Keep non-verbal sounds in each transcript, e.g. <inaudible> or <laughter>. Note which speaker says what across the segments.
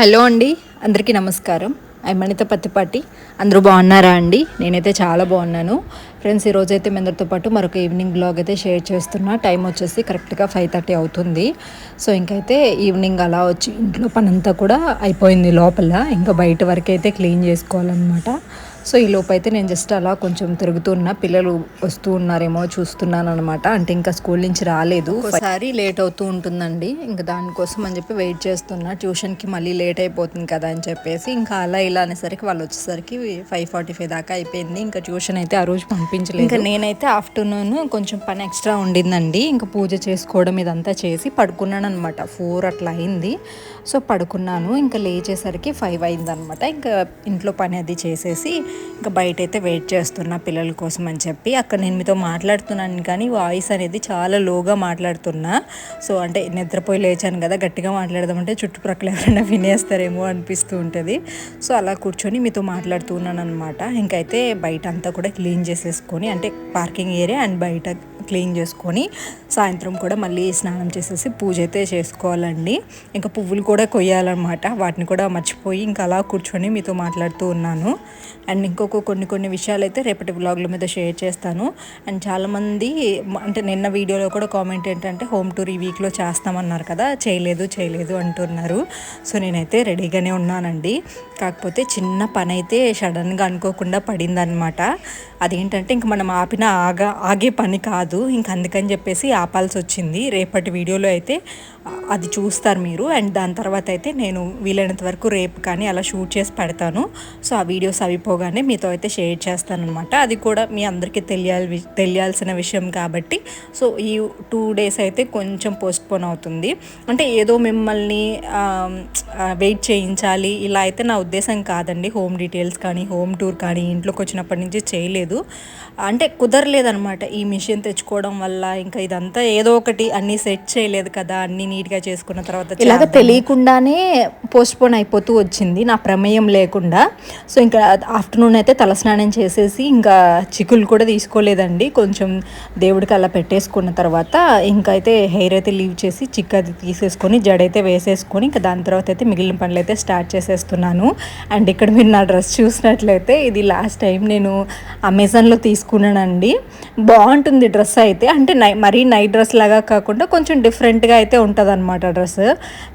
Speaker 1: Hello అండి అందరికీ నమస్కారం. ఐ పత్తిపాటి. అందరూ బాగున్నారా అండి? నేనైతే చాలా బాగున్నాను. ఫ్రెండ్స్ ఈరోజు అయితే మీ అందరితో పాటు మరొక ఈవినింగ్ బ్లాగ్ అయితే షేర్ చేస్తున్నా. టైం వచ్చేసి కరెక్ట్గా ఫైవ్ థర్టీ అవుతుంది. సో ఇంకైతే ఈవినింగ్ అలా వచ్చి ఇంట్లో పనంతా కూడా అయిపోయింది లోపల. ఇంకా బయట వరకు అయితే క్లీన్ చేసుకోవాలన్నమాట. సో ఈ లోపు అయితే నేను జస్ట్ అలా కొంచెం తిరుగుతున్నా పిల్లలు వస్తూ ఉన్నారేమో చూస్తున్నాను అనమాట అంటే ఇంకా స్కూల్ నుంచి రాలేదు. ఒకసారి లేట్ అవుతూ ఉంటుందండి. ఇంకా దానికోసం అని చెప్పి వెయిట్ చేస్తున్నా. ట్యూషన్కి మళ్ళీ లేట్ అయిపోతుంది కదా అని చెప్పేసి ఇంకా అలా ఇలా అనేసరికి వాళ్ళు వచ్చేసరికి ఫైవ్ ఫార్టీ ఫైవ్ దాకా అయిపోయింది. ఇంకా ట్యూషన్ అయితే ఆ రోజు పంపించలేదు. ఇంకా నేనైతే ఆఫ్టర్నూన్ కొంచెం పని ఎక్స్ట్రా ఉండిందండి. ఇంకా పూజ చేసుకోవడం ఇదంతా చేసి పడుకున్నాను అనమాట ఫోర్ అట్లా అయింది. సో పడుకున్నాను. ఇంకా లేచేసరికి ఫైవ్ అయిందనమాట ఇంకా ఇంట్లో పని అది చేసేసి ఇంకా బయట అయితే వెయిట్ చేస్తున్నా పిల్లల కోసం అని చెప్పి. అక్కడ నేను మీతో మాట్లాడుతున్నాను కానీ వాయిస్ అనేది చాలా లోగా మాట్లాడుతున్నా. సో అంటే నిద్రపోయి లేచాను కదా గట్టిగా మాట్లాడదామంటే చుట్టుప్రక్కల ఎవరైనా వినేస్తారేమో అనిపిస్తూ ఉంటుంది. సో అలా కూర్చొని మీతో మాట్లాడుతున్నాను అనమాట ఇంకైతే బయట అంతా కూడా క్లీన్ చేసేసుకొని అంటే పార్కింగ్ ఏరియా అండ్ బయట క్లీన్ చేసుకొని సాయంత్రం కూడా మళ్ళీ స్నానం చేసేసి పూజ అయితే చేసుకోవాలండి. ఇంకా పువ్వులు కూడా కొయ్యాలన్నమాట. వాటిని కూడా మర్చిపోయి ఇంకా అలా కూర్చొని మీతో మాట్లాడుతూ ఉన్నాను. అండ్ ఇంకొక కొన్ని కొన్ని విషయాలు అయితే రేపటి వ్లాగ్ల మీద షేర్ చేస్తాను. అండ్ చాలామంది అంటే నిన్న వీడియోలో కూడా కామెంట్ ఏంటంటే హోమ్ టూర్ ఈ వీక్లో చేస్తామన్నారు కదా చేయలేదు చేయలేదు అంటున్నారు. సో నేనైతే రెడీగానే ఉన్నానండి. కాకపోతే చిన్న పని అయితే సడన్గా అనుకోకుండా పడిందనమాట అదేంటంటే ఇంక మనం ఆపిన ఆగా ఆగే పని కాదు. ఇంక అందుకని చెప్పేసి ఆపాల్సి వచ్చింది రేపటి వీడియోలో అయితే అది చూస్తారు మీరు. అండ్ దాని తర్వాత అయితే నేను వీలైనంత వరకు రేపు కానీ అలా షూట్ చేసి పెడతాను. సో ఆ వీడియోస్ అయిపోగానే మీతో అయితే షేర్ చేస్తాను అనమాట అది కూడా మీ అందరికీ తెలియాలి తెలియాల్సిన విషయం కాబట్టి. సో ఈ టూ డేస్ అయితే కొంచెం పోస్ట్పోన్ అవుతుంది. అంటే ఏదో మిమ్మల్ని వెయిట్ చేయించాలి. ఇలా అయితే నా ఉద్దేశం కాదండి. హోమ్ డీటెయిల్స్ కానీ హోమ్ టూర్ కానీ ఇంట్లోకి వచ్చినప్పటి నుంచి చేయలేదు. అంటే కుదరలేదనమాట ఈ మిషన్ తెచ్చుకోవడం వల్ల ఇంకా ఇదంతా ఏదో ఒకటి అన్నీ సెట్ చేయలేదు కదా అన్నీ నీట్గా చేసుకున్న తర్వాత ఇలాగ తెలియకుండానే పోస్ట్ పోన్ అయిపోతూ వచ్చింది నా ప్రమేయం లేకుండా. సో ఇంకా ఆఫ్టర్నూన్ అయితే తలస్నానం చేసేసి ఇంకా చిక్కులు కూడా తీసుకోలేదండి. కొంచెం దేవుడికి అలా పెట్టేసుకున్న తర్వాత ఇంకా అయితే హెయిర్ అయితే లీవ్ చేసి చిక్ అది తీసేసుకొని జడైతే వేసేసుకొని ఇంకా దాని తర్వాత అయితే మిగిలిన పనులు అయితే స్టార్ట్ చేసేస్తున్నాను. అండ్ ఇక్కడ మీరు నా డ్రెస్ చూసినట్లయితే ఇది లాస్ట్ టైం నేను అమెజాన్లో తీసుకున్నానండి బాగుంటుంది డ్రెస్ అయితే. అంటే నై మరీ నైట్ డ్రెస్ లాగా కాకుండా కొంచెం డిఫరెంట్గా అయితే ఉంటుంది అనమాట డ్రెస్.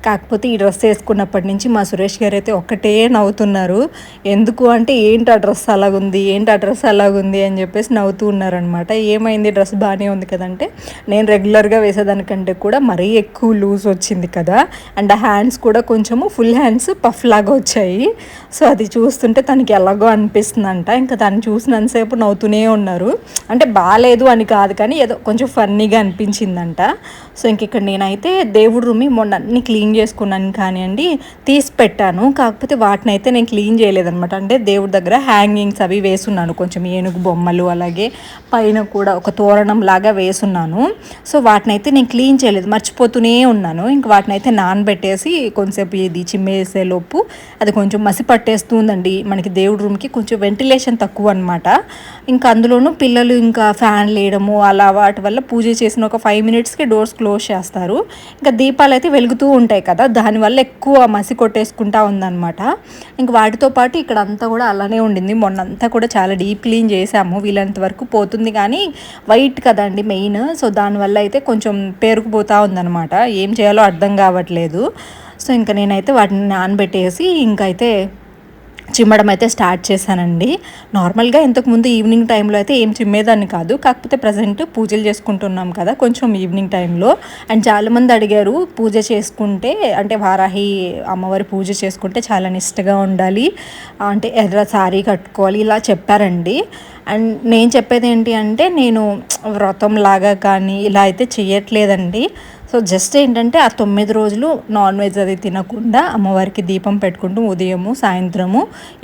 Speaker 1: కాకపోతే ఈ డ్రెస్ వేసుకున్నప్పటి నుంచి మా సురేష్ గారు అయితే ఒక్కటే నవ్వుతున్నారు. ఎందుకు అంటే ఏంటి ఆ డ్రెస్ అలాగుంది? ఏంటి ఆ డ్రెస్ అలాగుంది? అని చెప్పేసి నవ్వుతూ ఉన్నారనమాట ఏమైంది? డ్రెస్ బాగానే ఉంది కదంటే నేను రెగ్యులర్గా వేసేదానికంటే కూడా మరీ ఎక్కువ లూజ్ వచ్చింది కదా. అండ్ ఆ హ్యాండ్స్ కూడా కొంచెము ఫుల్ హ్యాండ్స్ పఫ్ లాగా వచ్చాయి. సో అది చూస్తుంటే తనకి ఎలాగో అనిపిస్తుందంట. ఇంకా దాన్ని చూసినంతసేపు నవ్వుతూనే ఉన్నారు. అంటే బాగాలేదు అని కాదు కానీ ఏదో కొంచెం ఫన్నీగా అనిపించిందంట. సో ఇంక ఇక్కడ నేనైతే దేవుడు రూమి మొన్న అన్ని క్లీన్ చేసుకున్నాను కానివ్వండి తీసి పెట్టాను. కాకపోతే వాటిని అయితే నేను క్లీన్ చేయలేదనమాట అంటే దేవుడి దగ్గర హ్యాంగింగ్స్ అవి వేసున్నాను. కొంచెం ఏనుగు బొమ్మలు అలాగే పైన కూడా ఒక తోరణం లాగా వేసున్నాను. సో వాటిని అయితే నేను క్లీన్ చేయలేదు. మర్చిపోతూనే ఉన్నాను. ఇంక వాటిని అయితే నానబెట్టేసి కొంచెంసేపు ఇది చిమ్మేసే లోపు అది కొంచెం మసి పట్టేస్తుందండి మనకి దేవుడి రూమ్కి కొంచెం వెంటిలేషన్ తక్కువ అనమాట ఇంకా అందులోనూ పిల్లలు ఇంకా ఫ్యాన్ లేయడము అలా వాటి వల్ల పూజ చేసిన ఒక ఫైవ్ మినిట్స్కి డోర్స్ క్లోజ్ చేస్తారు. ఇంకా దీపాలు అయితే వెలుగుతూ ఉంటాయి కదా దానివల్ల ఎక్కువ మసి కొట్టేసుకుంటా ఉందన్నమాట. ఇంక వాటితో పాటు ఇక్కడ అంతా కూడా అలానే ఉండింది. మొన్నంతా కూడా చాలా డీప్ క్లీన్ చేసాము. వీలంత వరకు పోతుంది కానీ వైట్ కదండి మెయిన్ సో దానివల్ల అయితే కొంచెం పేరుకుపోతూ ఉందన్నమాట. ఏం చేయాలో అర్థం కావట్లేదు. సో ఇంకా నేనైతే వాటిని నానబెట్టేసి ఇంకైతే చిమ్మడం అయితే స్టార్ట్ చేశానండి. నార్మల్గా ఇంతకుముందు ఈవినింగ్ టైంలో అయితే ఏం చిమ్మేదాన్ని కాదు. కాకపోతే ప్రజెంట్ పూజలు చేసుకుంటున్నాం కదా కొంచెం ఈవినింగ్ టైంలో. అండ్ చాలామంది అడిగారు పూజ చేసుకుంటే అంటే వారాహి అమ్మవారి పూజ చేసుకుంటే చాలా నిష్టగా ఉండాలి. అంటే ఎర్ర సారీ కట్టుకోవాలి ఇలా చెప్పారండి. అండ్ నేను చెప్పేది ఏంటి అంటే నేను వ్రతం లాగా కానీ ఇలా అయితే చేయట్లేదండి సో జస్ట్ ఏంటంటే ఆ తొమ్మిది రోజులు నాన్ వెజ్ అది తినకుండా అమ్మవారికి దీపం పెట్టుకుంటూ ఉదయము సాయంత్రము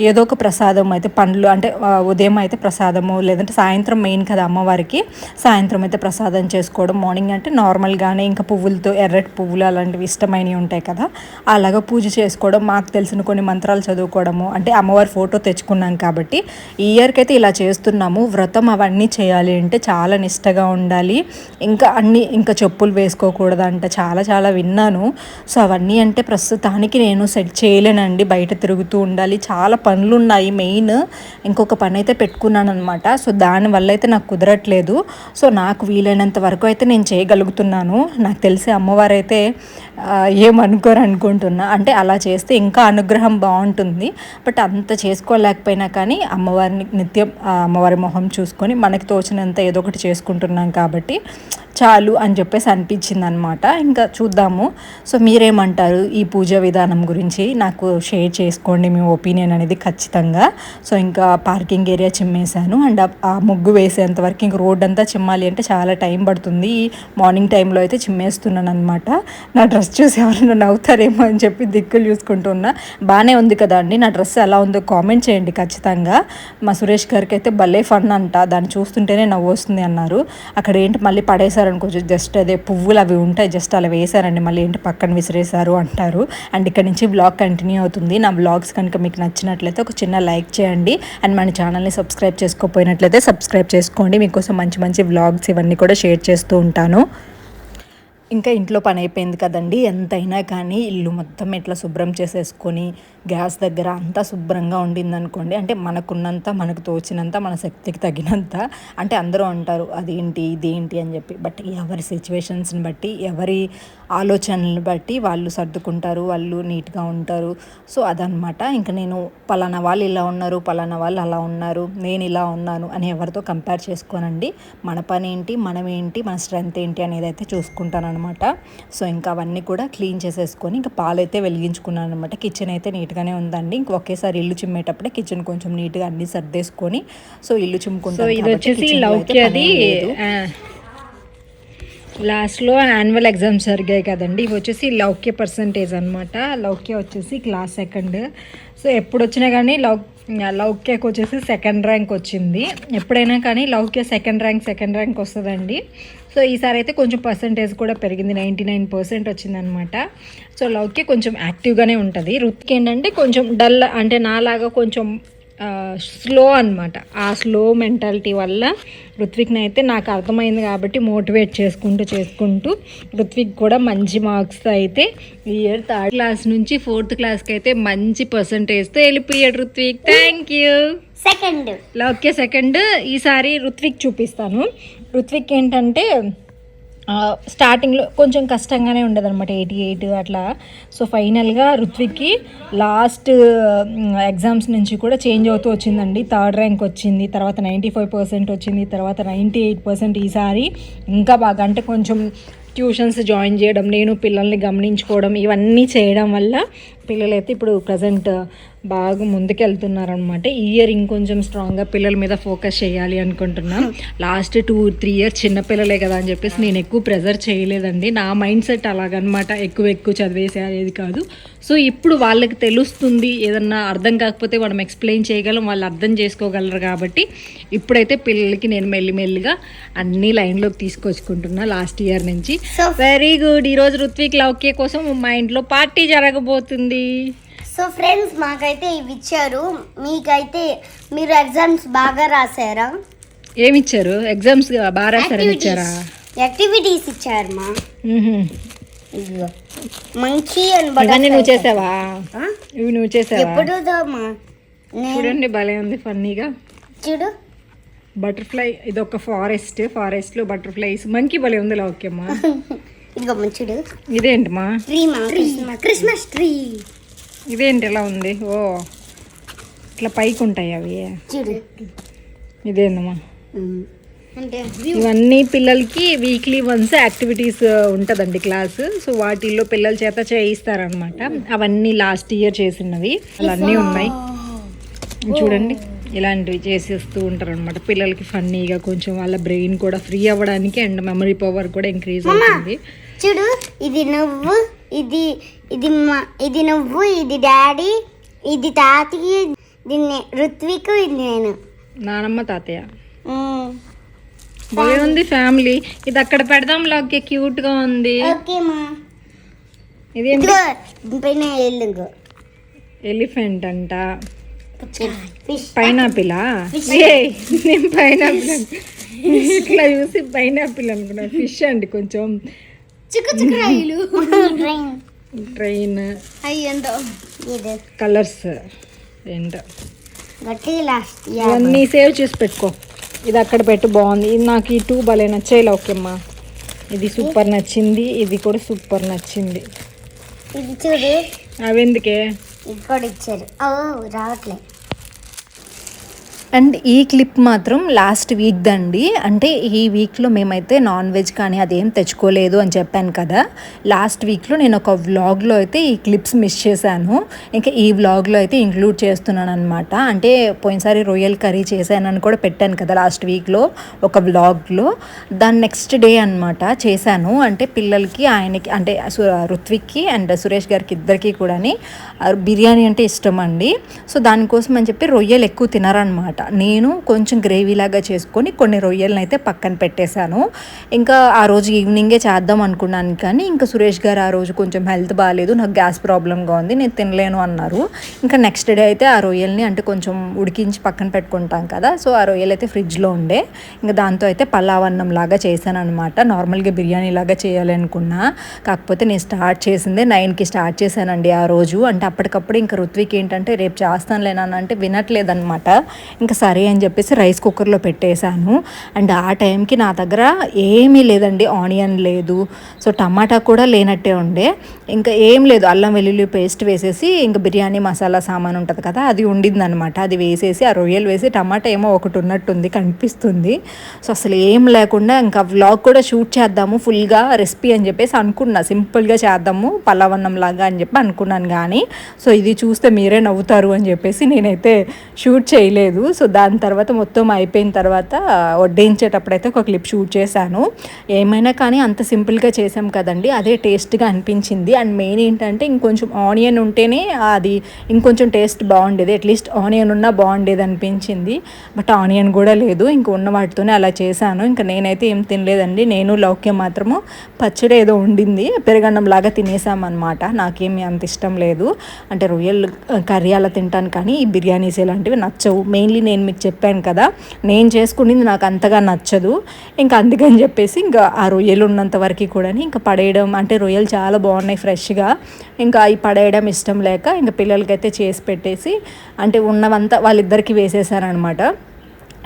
Speaker 1: ఏదో ఒక ప్రసాదం అయితే పండ్లు అంటే ఉదయం అయితే ప్రసాదము లేదంటే సాయంత్రం మెయిన్ కదా అమ్మవారికి సాయంత్రం అయితే ప్రసాదం చేసుకోవడం మార్నింగ్ అంటే నార్మల్గానే ఇంకా పువ్వులతో ఎర్రటి పువ్వులు అలాంటివి ఇష్టమైనవి ఉంటాయి కదా అలాగ పూజ చేసుకోవడం మాకు తెలిసిన కొన్ని మంత్రాలు చదువుకోవడము అంటే అమ్మవారి ఫోటో తెచ్చుకున్నాం కాబట్టి ఈ ఇయర్కి అయితే ఇలా చేస్తున్నాము. వ్రతం అవన్నీ చేయాలి అంటే చాలా నిష్టగా ఉండాలి. ఇంకా అన్ని ఇంకా చెప్పులు వేసుకోకూడదు. చేయకూడదంట చాలా చాలా విన్నాను. సో అవన్నీ అంటే ప్రస్తుతానికి నేను సెట్ చేయలేనండి. బయట తిరుగుతూ ఉండాలి. చాలా పనులు ఉన్నాయి మెయిన్ ఇంకొక పని అయితే పెట్టుకున్నాను అనమాట సో దానివల్ల అయితే నాకు కుదరట్లేదు. సో నాకు వీలైనంత వరకు అయితే నేను చేయగలుగుతున్నాను. నాకు తెలిసి అమ్మవారు అయితే ఏమనుకోరు అనుకుంటున్నా అంటే అలా చేస్తే ఇంకా అనుగ్రహం బాగుంటుంది. బట్ అంత చేసుకోలేకపోయినా కానీ అమ్మవారిని నిత్యం అమ్మవారి మొహం చూసుకొని మనకి తోచినంత ఏదో ఒకటి చేసుకుంటున్నాం కాబట్టి చాలు అని చెప్పేసి అనిపించింది అనమాట ఇంకా చూద్దాము. సో మీరేమంటారు ఈ పూజ విధానం గురించి? నాకు షేర్ చేసుకోండి మీ ఒపీనియన్ అనేది ఖచ్చితంగా. సో ఇంకా పార్కింగ్ ఏరియా చిమ్మేశాను. అండ్ ఆ- ముగ్గు వేసేంత వరకు ఇంక రోడ్ అంతా చిమ్మాలి అంటే చాలా టైం పడుతుంది. ఈ మార్నింగ్ టైంలో అయితే చిమ్మేస్తున్నాను అనమాట నా డ్రెస్ చూసి ఎవరైనా నవ్వుతారేమో అని చెప్పి దిక్కులు చూసుకుంటున్నా బాగానే ఉంది కదా అండి. నా డ్రెస్ ఎలా ఉందో కామెంట్ చేయండి ఖచ్చితంగా. మా సురేష్ గారికి అయితే భలే ఫన్ అంట. దాన్ని చూస్తుంటేనే నవ్వు వస్తుంది అన్నారు. అక్కడ ఏంటి మళ్ళీ పడేశారనుకోవచ్చు జస్ట్ అదే పువ్వులు అవి ఉంటాయి జస్ట్ అలా వేశారండి. మళ్ళీ ఏంటి పక్కన విసిరేశారు అంటారు. అండ్ ఇక్కడ నుంచి బ్లాగ్ కంటిన్యూ అవుతుంది. నా బ్లాగ్స్ కనుక మీకు నచ్చినట్లయితే ఒక చిన్న లైక్ చేయండి. అండ్ మన ఛానల్ని సబ్స్క్రైబ్ చేసుకోకపోయినట్లయితే సబ్స్క్రైబ్ చేసుకోండి. మీకోసం మంచి మంచి వ్లాగ్స్ ఇవన్నీ కూడా షేర్ చేస్తూ ఉంటాను. ఇంకా ఇంట్లో పని అయిపోయింది కదండి. ఎంతైనా కానీ ఇల్లు మొత్తం ఇట్లా శుభ్రం చేసేసుకొని గ్యాస్ దగ్గర అంతా శుభ్రంగా ఉండింది అనుకోండి అంటే మనకున్నంత మనకు తోచినంత మన శక్తికి తగినంత అంటే అందరూ అంటారు అదేంటి ఇదేంటి? అని చెప్పి. బట్ ఎవరి సిచ్యువేషన్స్ని బట్టి ఎవరి ఆలోచనలు బట్టి వాళ్ళు సర్దుకుంటారు వాళ్ళు నీట్గా ఉంటారు. సో అదనమాట ఇంకా నేను పలానా వాళ్ళు ఇలా ఉన్నారు పలానా వాళ్ళు అలా ఉన్నారు నేను ఇలా ఉన్నాను అని ఎవరితో కంపేర్ చేసుకోనండి. మన పని ఏంటి మనం ఏంటి మన స్ట్రెంత్ ఏంటి అనేది అయితే చూసుకుంటాను అనమాట సో ఇంకా అవన్నీ కూడా క్లీన్ చేసేసుకొని ఇంకా పాలైతే వెలిగించుకున్నాను అనమాట కిచెన్ అయితే నీట్గానే ఉందండి ఇంక ఒకేసారి ఇల్లు చిమ్మేటప్పుడే కిచెన్ కొంచెం నీట్గా అన్ని సర్దేసుకొని సో ఇల్లు
Speaker 2: సో
Speaker 1: చిమ్ముకుంటాను
Speaker 2: ఇది వచ్చేసి లౌక్యది. లాస్ట్లో యాన్యువల్ ఎగ్జామ్స్ జరిగాయి కదండి. ఇవి వచ్చేసి లౌక్య పర్సంటేజ్ అనమాట లౌక్య వచ్చేసి క్లాస్ సెకండ్ సో ఎప్పుడు వచ్చినా కానీ లౌ లౌక్యకు వచ్చేసి సెకండ్ ర్యాంక్ వచ్చింది. ఎప్పుడైనా కానీ Loukya second rank second rank వస్తుందండి. సో ఈసారి అయితే కొంచెం పర్సంటేజ్ కూడా పెరిగింది. నైంటీ నైన్ పర్సెంట్ వచ్చిందనమాట సో లౌక్య కొంచెం యాక్టివ్గానే ఉంటుంది. రుత్కి ఏంటంటే కొంచెం డల్ అంటే నాలాగా కొంచెం స్లో అన్నమాట. ఆ స్లో మెంటాలిటీ వల్ల ఋత్విక్ని అయితే నాకు అర్థమైంది కాబట్టి మోటివేట్ చేసుకుంటూ చేసుకుంటూ ఋత్విక్ కూడా మంచి మార్క్స్ అయితే ఈ ఇయర్ థర్డ్ క్లాస్ నుంచి ఫోర్త్ క్లాస్కి అయితే మంచి పర్సంటేజ్తో వెళ్ళిపోయాడు Rithvik. Thank you
Speaker 3: second
Speaker 2: okay second ఈసారి ఋత్విక్ చూపిస్తాను. ఋత్విక్ ఏంటంటే స్టార్టింగ్లో కొంచెం కష్టంగానే ఉండదు అనమాట ఎయిటీ ఎయిట్ అట్లా. సో ఫైనల్గా ఋత్విక్కి లాస్ట్ ఎగ్జామ్స్ నుంచి కూడా చేంజ్ అవుతూ వచ్చిందండి. థర్డ్ ర్యాంక్ వచ్చింది తర్వాత నైంటీ ఫైవ్ పర్సెంట్ వచ్చింది తర్వాత నైంటీ ఎయిట్ పర్సెంట్ ఈసారి ఇంకా బాగా అంటే కొంచెం ట్యూషన్స్ జాయిన్ చేయడం నేను పిల్లల్ని గమనించుకోవడం ఇవన్నీ చేయడం వల్ల పిల్లలైతే ఇప్పుడు ప్రజెంట్ బాగా ముందుకెళ్తున్నారనమాట ఈ ఇయర్ ఇంకొంచెం స్ట్రాంగ్గా పిల్లల మీద ఫోకస్ చేయాలి అనుకుంటున్నాం. లాస్ట్ టూ త్రీ ఇయర్స్ చిన్న పిల్లలే కదా అని చెప్పేసి నేను ఎక్కువ ప్రెజర్ చేయలేదండి. నా మైండ్ సెట్ అలాగనమాట ఎక్కువ ఎక్కువ చదివేసేది కాదు. సో ఇప్పుడు వాళ్ళకి తెలుస్తుంది ఏదన్నా అర్థం కాకపోతే మనం ఎక్స్ప్లెయిన్ చేయగలం వాళ్ళు అర్థం చేసుకోగలరు కాబట్టి ఇప్పుడైతే పిల్లలకి నేను మెల్లిమెల్లిగా అన్ని లైన్లోకి తీసుకొచ్చుకుంటున్నా లాస్ట్ ఇయర్ నుంచి. వెరీ గుడ్ ఈరోజు ఋత్విక్ లౌక్య కోసం మా ఇంట్లో పార్టీ జరగబోతుంది.
Speaker 3: సో ఫ్రెండ్స్ మాకైతే ఇవి ఇచ్చారు మీకైతే మీరు ఎగ్జామ్స్ బాగా రాసారా
Speaker 2: ఏమి ఇచ్చారు ఎగ్జామ్స్ బాగా రాశారని ఇచ్చారా?
Speaker 3: యాక్టివిటీస్ ఇచ్చారు మా
Speaker 2: మ్మ్హ్మ్.
Speaker 3: ఇదిగో మంకీ అని
Speaker 2: ఇవన్నీ నువ్వు. చేసావా? ఇవి నువ్వు చేసావా?
Speaker 3: ఎప్పుడు
Speaker 2: చూడండి భలే ఉంది ఫన్నీగా.
Speaker 3: చూడు.
Speaker 2: బటర్ఫ్లై ఇది ఒక ఫారెస్ట్ ఫారెస్ట్లో బటర్ఫ్లైస్ మంకీ భలే ఉంది లౌక్యమ్మా. <laughs>
Speaker 3: ఇదిగో మా చూడు.
Speaker 2: ఇదేంటమ్మా?
Speaker 3: ట్రీ క్రిస్మస్ ట్రీ
Speaker 2: ఇదేంటి ఎలా ఉంది? ఓ ఇట్లా పైకి ఉంటాయి అవి ఇదేందమ్మా? ఇవన్నీ పిల్లలకి వీక్లీ వన్స్ యాక్టివిటీస్ ఉంటుందండి క్లాస్ సో వాటిల్లో పిల్లల చేత చేయిస్తారనమాట అవన్నీ లాస్ట్ ఇయర్ చేసినవి. అలా అన్నీ ఉన్నాయి చూడండి ఇలాంటివి చేసేస్తూ ఉంటారు అనమాట పిల్లలకి ఫన్నీగా కొంచెం వాళ్ళ బ్రెయిన్ కూడా ఫ్రీ అవ్వడానికి అండ్ మెమరీ పవర్ కూడా ఇంక్రీజ్ అవుతుంది.
Speaker 3: చూడు ఇది నువ్వు ఇది ఇది మా ఇది నువ్వు ఇది డాడీ ఇది తాతయ్య దీన్ని ఋత్విక్ ఇది నేను.
Speaker 2: నానమ్మ తాతయ్య. ఉంది ఫ్యామిలీ. ఇది అక్కడ పెడదాం లాగే క్యూట్గా ఉంది.
Speaker 3: ఓకే మా. ఇదిగో పైన
Speaker 2: ఎలిఫెంట్ అంట. పైనాపిలా? నేను పైనాపిల్ ఇట్లా చూసి పైనాపిల్ అనుకున్నా. ఫిష్ అండి కొంచెం.
Speaker 3: చిక్కు చిక్కు రైలు. ట్రైన్
Speaker 2: ట్రైన్
Speaker 3: అయ్యందో ఇది.
Speaker 2: కలర్స్ ఏంటో.
Speaker 3: గట్టి లాస్ట్
Speaker 2: ఇవన్నీ సేవ్ చేసి పెట్టుకో. ఇది అక్కడ పెట్టు బాగుంది. ఇది నాకు ఈ టూ భలే నచ్చాయి ఓకేమ్మా ఇది సూపర్ నచ్చింది ఇది కూడా సూపర్ నచ్చింది.
Speaker 3: ఇది చూడు.
Speaker 2: అవెందుకే
Speaker 3: ఇది కూడా ఇచ్చారు. ఓ రావట్లే.
Speaker 1: అండ్ ఈ క్లిప్ మాత్రం లాస్ట్ వీక్ దండి. అంటే ఈ వీక్లో మేమైతే నాన్ వెజ్ కానీ అదేం తెచ్చుకోలేదు అని చెప్పాను కదా. లాస్ట్ వీక్లో నేను ఒక వ్లాగ్లో అయితే ఈ క్లిప్స్ మిస్ చేశాను. ఇంకా ఈ వ్లాగ్లో అయితే ఇంక్లూడ్ చేస్తున్నాను అనమాట అంటే పోయినసారి రొయ్యల్ కర్రీ చేశానని కూడా పెట్టాను కదా లాస్ట్ వీక్లో ఒక వ్లాగ్లో. దాని నెక్స్ట్ డే అనమాట చేశాను. అంటే పిల్లలకి ఆయనకి అంటే సు- అండ్ సురేష్ గారికి ఇద్దరికి కూడాని బిర్యానీ అంటే ఇష్టం అండి. సో దానికోసం అని చెప్పి రొయ్యలు ఎక్కువ తినారనమాట నేను కొంచెం గ్రేవీ లాగా చేసుకొని కొన్ని రొయ్యలను అయితే పక్కన పెట్టేశాను. ఇంకా ఆ రోజు ఈవినింగే చేద్దాం అనుకున్నాను కానీ ఇంకా సురేష్ గారు ఆ రోజు కొంచెం హెల్త్ బాగాలేదు నాకు గ్యాస్ ప్రాబ్లంగా ఉంది నేను తినలేను అన్నారు. ఇంకా నెక్స్ట్ డే అయితే ఆ రొయ్యల్ని అంటే కొంచెం ఉడికించి పక్కన పెట్టుకుంటాం కదా సో ఆ రొయ్యలు అయితే ఫ్రిడ్జ్లో ఉండే. ఇంకా దాంతో అయితే పలావ్ అన్నం లాగా చేశాను అనమాట నార్మల్గా బిర్యానీ లాగా చేయాలి అనుకున్నా. కాకపోతే నేను స్టార్ట్ చేసిందే నైన్కి స్టార్ట్ చేశానండి ఆ రోజు. అంటే అప్పటికప్పుడు ఇంకా రుత్విక్ ఏంటంటే రేపు చేస్తానులేనా అంటే వినట్లేదన్నమాట. ఇంకా సరే అని చెప్పేసి రైస్ కుక్కర్లో పెట్టేశాను. అండ్ ఆ టైంకి నా దగ్గర ఏమీ లేదండి ఆనియన్ లేదు. సో టమాటా కూడా లేనట్టే ఉండే. ఇంకా ఏం లేదు అల్లం వెల్లుల్లి పేస్ట్ వేసేసి ఇంకా బిర్యానీ మసాలా సామాన్ ఉంటుంది కదా అది ఉండిందనమాట అది వేసేసి ఆ రొయ్యలు వేసి టమాటా ఏమో ఒకటి ఉన్నట్టుంది కనిపిస్తుంది. సో అసలు ఏం లేకుండా ఇంకా వ్లాగ్ కూడా షూట్ చేద్దాము ఫుల్గా రెసిపీ అని చెప్పేసి అనుకున్నా. సింపుల్గా చేద్దాము పలావన్నం లాగా అని చెప్పి అనుకున్నాను కానీ. సో ఇది చూస్తే మీరే నవ్వుతారు అని చెప్పేసి నేనైతే షూట్ చేయలేదు. సో సో దాని తర్వాత మొత్తం అయిపోయిన తర్వాత వడ్డించేటప్పుడైతే ఒక క్లిప్ షూట్ చేశాను. ఏమైనా కానీ అంత సింపుల్గా చేసాం కదండి అదే టేస్ట్గా అనిపించింది. అండ్ మెయిన్ ఏంటంటే ఇంకొంచెం ఆనియన్ ఉంటేనే అది ఇంకొంచెం టేస్ట్ బాగుండేది అట్లీస్ట్ ఆనియన్ ఉన్నా బాగుండేది అనిపించింది. బట్ ఆనియన్ కూడా లేదు ఇంక ఉన్న వాటితోనే అలా చేశాను. ఇంకా నేనైతే ఏం తినలేదండి నేను లౌక్యం మాత్రము పచ్చడి ఏదో ఉండింది పెరుగన్నం లాగా తినేసామన్నమాట. నాకేమి అంత ఇష్టం లేదు. అంటే రొయ్యలు కర్రీ అలా తింటాను కానీ ఈ బిర్యానీస్ ఇలాంటివి నచ్చవు. మెయిన్లీ నేను మీకు చెప్పాను కదా నేను చేసుకునేది నాకు అంతగా నచ్చదు. ఇంకా అందుకని చెప్పేసి ఇంకా ఆ రొయ్యలు ఉన్నంత వరకు కూడా ఇంకా పడేయడం అంటే రొయ్యలు చాలా బాగున్నాయి ఫ్రెష్గా. ఇంకా అవి పడేయడం ఇష్టం లేక ఇంకా పిల్లలకైతే చేసి పెట్టేసి అంటే ఉన్నవంతా వాళ్ళిద్దరికి వేసేసారనమాట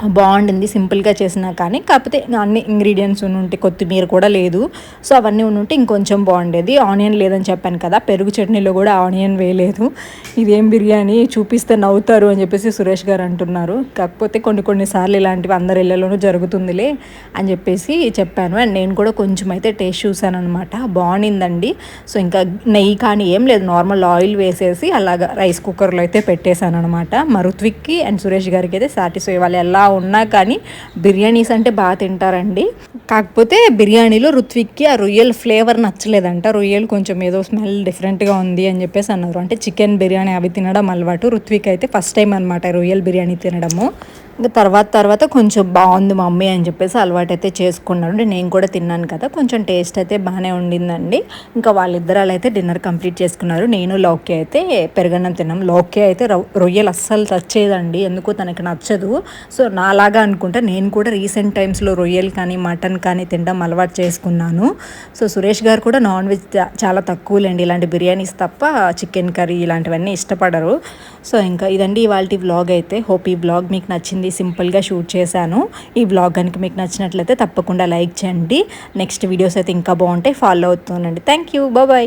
Speaker 1: బాగుండింది సింపుల్గా చేసినా కానీ. కాకపోతే అన్ని ఇంగ్రీడియంట్స్ ఉంటే కొత్తిమీర కూడా లేదు. సో అవన్నీ ఉంటే ఇంకొంచెం బాగుండేది. ఆనియన్ లేదని చెప్పాను కదా పెరుగు చట్నీలో కూడా ఆనియన్ వేయలేదు. ఇదేం బిర్యానీ? చూపిస్తే నవ్వుతారు అని చెప్పేసి సురేష్ గారు అంటున్నారు. కాకపోతే కొన్ని కొన్నిసార్లు ఇలాంటివి అందరి ఇళ్ళలోనూ జరుగుతుందిలే అని చెప్పేసి చెప్పాను. అండ్ నేను కూడా కొంచెం అయితే టేస్ట్ చూసాను అనమాట బాగుండిందండి. సో ఇంకా నెయ్యి కానీ ఏం లేదు. నార్మల్ ఆయిల్ వేసేసి అలాగా రైస్ కుక్కర్లో అయితే పెట్టేశాను అనమాట మరుత్విక్కి అండ్ సురేష్ గారికి అయితే సాటిస్ఫై వాళ్ళు ఎలా ఉన్నా కానీ బిర్యానీస్ అంటే బాగా తింటారండి. కాకపోతే బిర్యానీలో రుత్విక్కి ఆ రొయ్యల ఫ్లేవర్ నచ్చలేదంట. రొయ్యలు కొంచెం ఏదో స్మెల్ డిఫరెంట్గా ఉంది అని చెప్పేసి అన్నారు. అంటే చికెన్ బిర్యానీ అవి తినడం అలవాటు. రుత్విక్ అయితే ఫస్ట్ టైం అనమాట రొయ్యల బిర్యానీ తినడము. ఇంకా తర్వాత తర్వాత కొంచెం బాగుంది మమ్మీ అని చెప్పేసి అలవాటు అయితే చేసుకున్నాడు నేను కూడా తిన్నాను కదా కొంచెం టేస్ట్ అయితే బాగానే ఉండిందండి. ఇంకా వాళ్ళిద్దరు అయితే డిన్నర్ కంప్లీట్ చేసుకున్నారు. నేను లోకే అయితే పెరగన్నం తిన్నాం. లోకే అయితే రొ- రొయ్యలు అస్సలు చచ్చేదండి. ఎందుకు తనకి నచ్చదు. సో నాలాగా అనుకుంటా నేను కూడా రీసెంట్ టైమ్స్లో రొయ్యలు కానీ మటన్ కానీ తినడం అలవాటు చేసుకున్నాను. సో సురేష్ గారు కూడా నాన్ వెజ్ చాలా తక్కువలేండి. ఇలాంటి బిర్యానీస్ తప్ప చికెన్ కర్రీ ఇలాంటివన్నీ ఇష్టపడరు. సో ఇంకా ఇదండి ఇవాళ వ్లాగ్ అయితే. హోప్ ఈ వ్లాగ్ మీకు నచ్చింది సింపుల్గా షూట్ చేశాను. ఈ వ్లాగ్ కనుక మీకు నచ్చినట్లయితే తప్పకుండా లైక్ చేయండి. నెక్స్ట్ వీడియోస్ అయితే ఇంకా బాగుంటాయి. ఫాలో అవుతుండండి థ్యాంక్ యూ బాయ్.